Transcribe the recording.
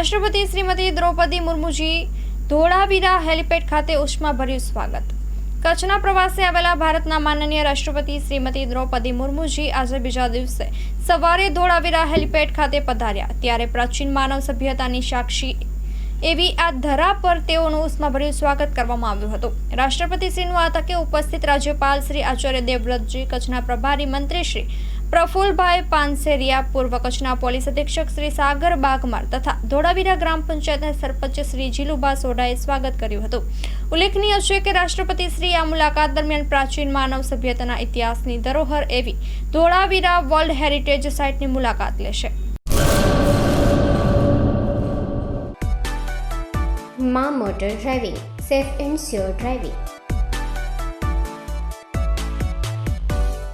રાષ્ટ્રપતિ શ્રીમતી દ્રૌપદી મુર્મુજી ધોળાવીરા હેલિપેડ ખાતે ઉષ્માભર્યું સ્વાગત. કચ્છના પ્રવાસે આવેલા ભારતના માનનીય રાષ્ટ્રપતિ શ્રીમતી દ્રૌપદી મુર્મુજી આજે બીજા દિવસે સવારે ધોળાવીરા હેલિપેડ ખાતે પધાર્યા. ત્યારે પ્રાચીન માનવ સભ્યતાની સાક્ષી એવી આ ધરા પર તેઓનું ઉષ્માભર્યું સ્વાગત કરવામાં આવ્યું હતું. રાષ્ટ્રપતિશ્રીનું આ તકે ઉપસ્થિત રાજ્યપાલ શ્રી આચાર્ય દેવવ્રતજી, કચ્છના પ્રભારી મંત્રી શ્રી પ્રફુલભાઈ પાનસેરિયા પૂર્વ કચ્છના પોલીસ અધિક્ષક શ્રી સાગર બાગમાર તથા ધોળાવીરા ગ્રામ પંચાયતના સરપંચ શ્રી જીલુભા સોઢાએ સ્વાગત કર્યું હતું. ઉલ્લેખનીય છે કે રાષ્ટ્રપતિ શ્રી આ મુલાકાત દરમિયાન પ્રાચીન માનવ સભ્યતાના ઇતિહાસની ધરોહર એવી ધોળાવીરા વર્લ્ડ હેરિટેજ સાઇટની મુલાકાત લેશે. મા motor driving, safe and sure driving.